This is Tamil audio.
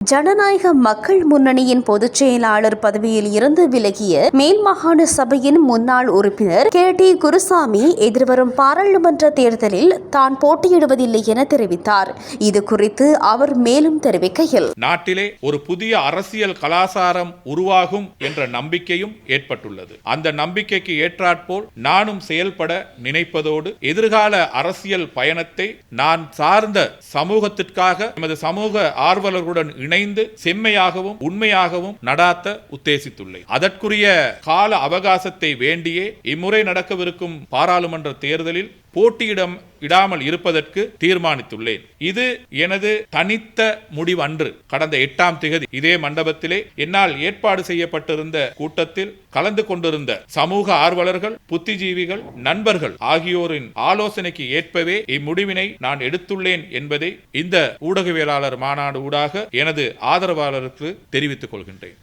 ஜனநாயக மக்கள் முன்னணியின் பொதுச் செயலாளர் பதவியில் இருந்து விலகிய மேல் மாகாண சபையின் முன்னாள் உறுப்பினர் கே. டி. குருசாமி எதிர்வரும் பாராளுமன்ற தேர்தலில் தான் போட்டியிடுவதில்லை என தெரிவித்தார். இது குறித்து அவர் மேலும் தெரிவிக்கையில் நாட்டிலே ஒரு புதிய அரசியல் கலாசாரம் உருவாகும் என்ற நம்பிக்கையும் ஏற்பட்டுள்ளது. அந்த நம்பிக்கைக்கு ஏற்றாற்போல் நானும் செயல்பட நினைப்பதோடு எதிர்கால அரசியல் பயணத்தை நான் சார்ந்த சமூகத்திற்காக எமது சமூக ஆர்வலர்களுடன் இணைந்து செம்மையாகவும் உண்மையாகவும் நடாத்த உத்தேசித்துள்ளேன். அதற்குரிய கால அவகாசத்தை வேண்டியே இம்முறை நடக்கவிருக்கும் பாராளுமன்ற தேர்தலில் போட்டியிடம் இடாமல் இருப்பதற்கு தீர்மானித்துள்ளேன். இது எனது தனித்த முடிவன்று. கடந்த எட்டாம் திகதி இதே மண்டபத்திலே என்னால் ஏற்பாடு செய்யப்பட்டிருந்த கூட்டத்தில் கலந்து கொண்டிருந்த சமூக ஆர்வலர்கள் புத்திஜீவிகள் நண்பர்கள் ஆகியோரின் ஆலோசனைக்கு ஏற்பவே இம்முடிவினை நான் எடுத்துள்ளேன் என்பதை இந்த ஊடகவியலாளர் மாநாடு ஊடாக எனது ஆதரவாளருக்கு தெரிவித்துக் கொள்கின்றேன்.